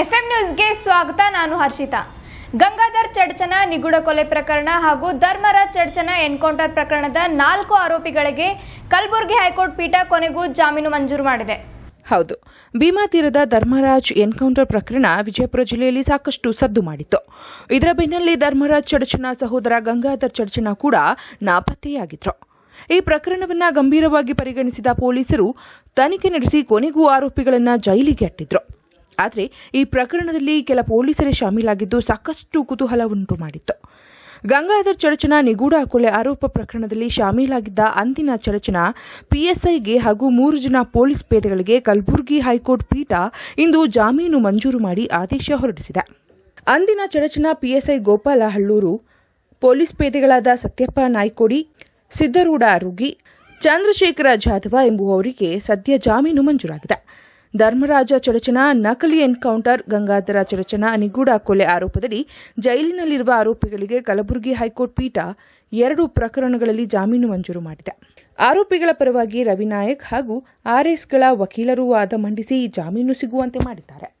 FM ನ್ಯೂಸ್ಗೆ ಸ್ವಾಗತ, ನಾನು ಹರ್ಷಿತಾ. ಗಂಗಾಧರ್ ಚಡ್ಚನ, ನಿಗೂಢ ಕೊಲೆ ಪ್ರಕರಣ ಹಾಗೂ ಧರ್ಮರಾಜ್ ಚಡ್ಚನ, ಎನ್ಕೌಂಟರ್ ಪ್ರಕರಣದ ನಾಲ್ಕು ಆರೋಪಿಗಳಿಗೆ ಕಲಬುರಗಿ ಹೈಕೋರ್ಟ್ ಪೀಠ ಕೊನೆಗೂ ಜಾಮೀನು ಮಂಜೂರು ಮಾಡಿದೆ. ಹೌದು. ಭೀಮಾ ತೀರದ ಧರ್ಮರಾಜ್ ಎನ್ಕೌಂಟರ್ ಪ್ರಕರಣ ವಿಜಯಪುರ ಜಿಲ್ಲೆಯಲ್ಲಿ ಸಾಕಷ್ಟು ಸದ್ದು ಮಾಡಿತ್ತು. ಇದರ ಬೆನ್ನಲ್ಲಿ ಧರ್ಮರಾಜ್ ಚಡಚನ ಸಹೋದರ ಗಂಗಾಧರ್ ಚಡಚನ ಕೂಡ ನಾಪತ್ತೆಯಾಗಿದ್ರು. ಈ ಪ್ರಕರಣವನ್ನ ಗಂಭೀರವಾಗಿ ಪರಿಗಣಿಸಿದ ಪೊಲೀಸರು ತನಿಖೆ ನಡೆಸಿ ಕೊನೆಗೂ ಆರೋಪಿಗಳನ್ನು ಜೈಲಿಗೆ ಅಟ್ಟಿದ್ರು. ಆದರೆ ಈ ಪ್ರಕರಣದಲ್ಲಿ ಕೆಲ ಪೊಲೀಸರೇ ಶಾಮೀಲಾಗಿದ್ದು ಸಾಕಷ್ಟು ಕುತೂಹಲ ಉಂಟು ಮಾಡಿತ್ತು. ಗಂಗಾಧರ್ ಚಡಚನ ನಿಗೂಢ ಕೊಲೆ ಆರೋಪ ಪ್ರಕರಣದಲ್ಲಿ ಶಾಮೀಲಾಗಿದ್ದ ಅಂದಿನ ಚಡಚನ ಪಿಎಸ್ಐಗೆ ಹಾಗೂ ಮೂರು ಜನ ಪೊಲೀಸ್ ಪೇದೆಗಳಿಗೆ ಕಲಬುರಗಿ ಹೈಕೋರ್ಟ್ ಪೀಠ ಇಂದು ಜಾಮೀನು ಮಂಜೂರು ಮಾಡಿ ಆದೇಶ ಹೊರಡಿಸಿದೆ. ಅಂದಿನ ಚಡಚನ ಪಿಎಸ್ಐ ಗೋಪಾಲ ಹಳ್ಳೂರು ಪೊಲೀಸ್ ಪೇದೆಗಳಾದ ಸತ್ಯಪ್ಪ ನಾಯ್ಕೋಡಿ, ಸಿದ್ದರೂಢ ರುಗಿ ಚಂದ್ರಶೇಖರ ಜಾಧವ ಎಂಬುವವರಿಗೆ ಸದ್ಯ ಜಾಮೀನು ಮಂಜೂರಾಗಿದೆ. ಧರ್ಮರಾಜ ಚಡಚನ ನಕಲಿ ಎನ್ಕೌಂಟರ್ ಗಂಗಾಧರ ಚಡಚನ ನಿಗೂಢ ಕೊಲೆ ಆರೋಪದಲ್ಲಿ ಜೈಲಿನಲ್ಲಿರುವ ಆರೋಪಿಗಳಿಗೆ ಕಲಬುರಗಿ ಹೈಕೋರ್ಟ್ ಪೀಠ ಎರಡು ಪ್ರಕರಣಗಳಲ್ಲಿ ಜಾಮೀನು ಮಂಜೂರು ಮಾಡಿದೆ. ಆರೋಪಿಗಳ ಪರವಾಗಿ ರವಿನಾಯಕ್ ಹಾಗೂ ಆರ್ಎಸ್ಗಳ ವಕೀಲರು ವಾದ ಮಂಡಿಸಿ ಜಾಮೀನು ಸಿಗುವಂತೆ ಮಾಡಿದ್ದಾರೆ.